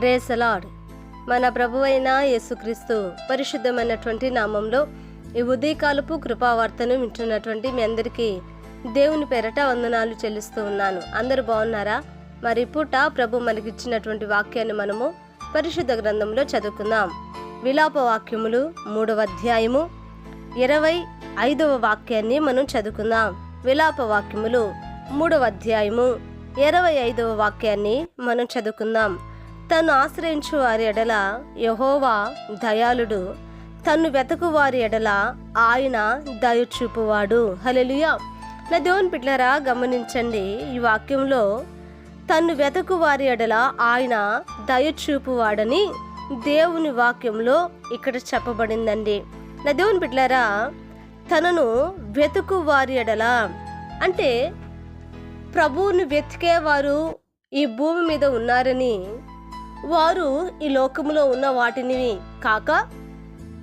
Praise the Lord మన ప్రభువైన యేసుక్రీస్తు పరిశుద్ధమైనటువంటి నామంలో ఈ ఉదయకాలపు కృపావార్తను వింటున్నటువంటి మీ అందరికీ దేవుని పేరట వందనాలు చెల్లిస్తూ ఉన్నాను. అందరూ బాగున్నారా? మరి పూట ప్రభు మనకిచ్చినటువంటి వాక్యాన్ని మనము పరిశుద్ధ గ్రంథంలో చదువుకుందాం. విలాప వాక్యములు మూడవ అధ్యాయము ఇరవై ఐదవ వాక్యాన్ని మనం చదువుకుందాం. విలాప వాక్యములు మూడవ అధ్యాయము ఇరవై ఐదవ వాక్యాన్ని మనం చదువుకుందాం. తను ఆశ్రయించు వారి ఎడల యహోవా దయాళుడు. తన్ను వెతకు వారి ఎడల ఆయన దయ చూపువాడు. హలెలుయా నా దేవుని బిడ్డలారా గమనించండి ఈ వాక్యంలో తన్ను వెతకు వారి ఎడల ఆయన దయ చూపువాడని దేవుని వాక్యంలో ఇక్కడ చెప్పబడిందండి. నా దేవుని బిడ్డలారా తనను వెతుకు వారి ఎడల అంటే ప్రభువుని వెతికేవారు ఈ భూమి మీద ఉన్నారని వారు ఈ లోకములో ఉన్న వాటిని కాక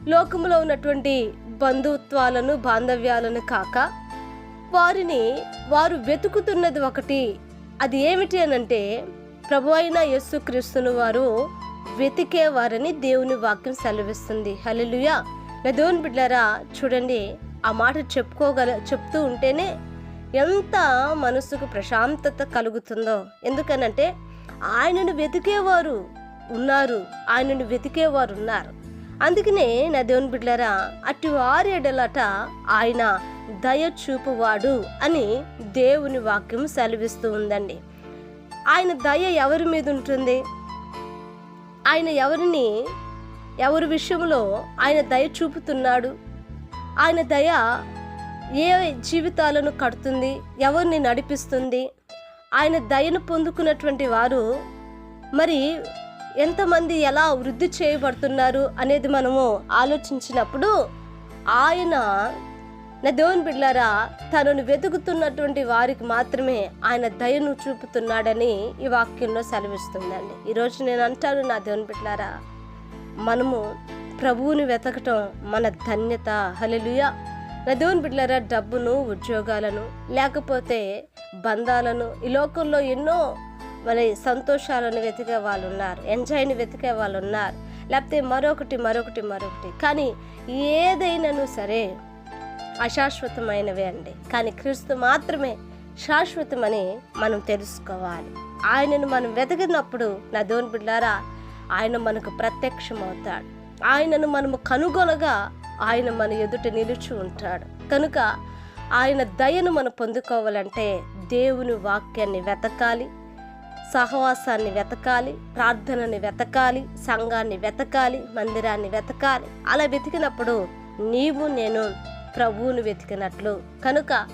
లోకములో ఉన్నటువంటి బంధుత్వాలను బాంధవ్యాలను కాక వారిని వారు వెతుకుతున్నది ఒకటి. అది ఏమిటి అనంటే ప్రభు అయిన యేసుక్రీస్తును వారు వెతికేవారని దేవుని వాక్యం సెలవిస్తుంది. హల్లెలూయా. దేవుని బిడ్డారా చూడండి ఆ మాట చెప్పుకోగల చెప్తూ ఉంటేనే ఎంత మనసుకు ప్రశాంతత కలుగుతుందో. ఎందుకనంటే ఆయనను వెతికేవారు ఉన్నారు ఆయనను వెతికేవారు ఉన్నారు. అందుకనే నా దేవుని బిడ్డలారా అటు వారి ఎడలట ఆయన దయ చూపువాడు అని దేవుని వాక్యం సెలవిస్తూ ఉందండి. ఆయన దయ ఎవరి మీద ఉంటుంది? ఆయన ఎవరిని ఎవరి విషయంలో ఆయన దయ చూపుతున్నాడు? ఆయన దయ ఏ జీవితాలను కడుతుంది? ఎవరిని నడిపిస్తుంది? ఆయన దయను పొందుకున్నటువంటి వారు మరి ఎంతమంది ఎలా వృద్ధి చేయబడుతున్నారు అనేది మనము ఆలోచించినప్పుడు ఆయన నా దేవుని బిడ్లారా తనను వెతుకుతున్నటువంటి వారికి మాత్రమే ఆయన దయను చూపుతున్నాడని ఈ వాక్యంలో సెలవిస్తుందండి. ఈరోజు నేను అంటాను నా దేవుని బిడ్లారా మనము ప్రభువుని వెతకటం మన ధన్యత. హలెలుయా నదోన్ దేవుని డబ్బును ఉద్యోగాలను లేకపోతే బంధాలను ఈ లోకంలో ఎన్నో మరి సంతోషాలను వెతికే వాళ్ళు ఉన్నారు ఎంజాయ్ని వెతికే వాళ్ళు ఉన్నారు లేకపోతే మరొకటి మరొకటి మరొకటి. కానీ ఏదైనాను సరే అశాశ్వతమైనవే అండి. కానీ క్రీస్తు మాత్రమే శాశ్వతమని మనం తెలుసుకోవాలి. ఆయనను మనం వెతికినప్పుడు నా బిడ్లారా బిడ్డారా ఆయన మనకు ప్రత్యక్షమవుతాడు. ఆయనను మనము కనుగొనగా ఆయన మన ఎదుట నిలిచి ఉంటాడు. కనుక ఆయన దయను మనం పొందుకోవాలంటే దేవుని వాక్యాన్ని వెతకాలి సహవాసాన్ని వెతకాలి ప్రార్థనని వెతకాలి సంఘాన్ని వెతకాలి మందిరాన్ని వెతకాలి. అలా వెతికినప్పుడు నీవు నేను ప్రభువును వెతికినట్లు. కనుక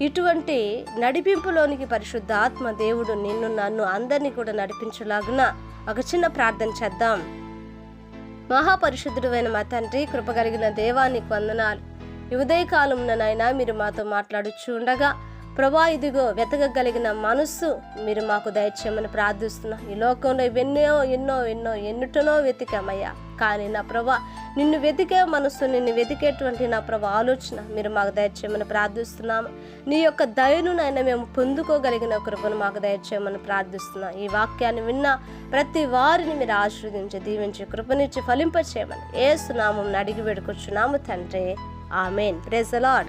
ఇటువంటి నడిపింపులోనికి పరిశుద్ధ ఆత్మ దేవుడు నిన్ను నన్ను అందరినీ కూడా నడిపించలాగున ఒక చిన్న ప్రార్థన చేద్దాం. మహాపరిశుద్ధుడు అయిన మా తండ్రి కృపగలిగిన దేవానికి వందనాలు. ఉదయకాలంలో నాయన మీరు మాతో మాట్లాడుచు ఉండగా ప్రభా ఇదిగో వెతకగలిగిన మనస్సు మీరు మాకు దయచేయమని ప్రార్థిస్తున్నా. ఈ లోకంలో ఎన్నో ఎన్నో ఎన్నో ఎన్నిటనో వెతికామయ్యా. కానీ నా ప్రభా నిన్ను వెతికే మనస్సు నిన్ను వెతికేటువంటి నా ప్రభా ఆలోచన మీరు మాకు దయచేయమని ప్రార్థిస్తున్నాము నీ యొక్క దయను నాయన మేము పొందుకోగలిగిన కృపను మాకు దయచేయమని ప్రార్థిస్తున్నాం. ఈ వాక్యాన్ని విన్న ప్రతి వారిని మీరు ఆశీర్వదించి దీవించి కృపనిచ్చి ఫలింపచేయమని ఏసునామం అడిగి పెడుకొచ్చున్నాము తండ్రి. ఆమెన్. ప్రెజలాడ్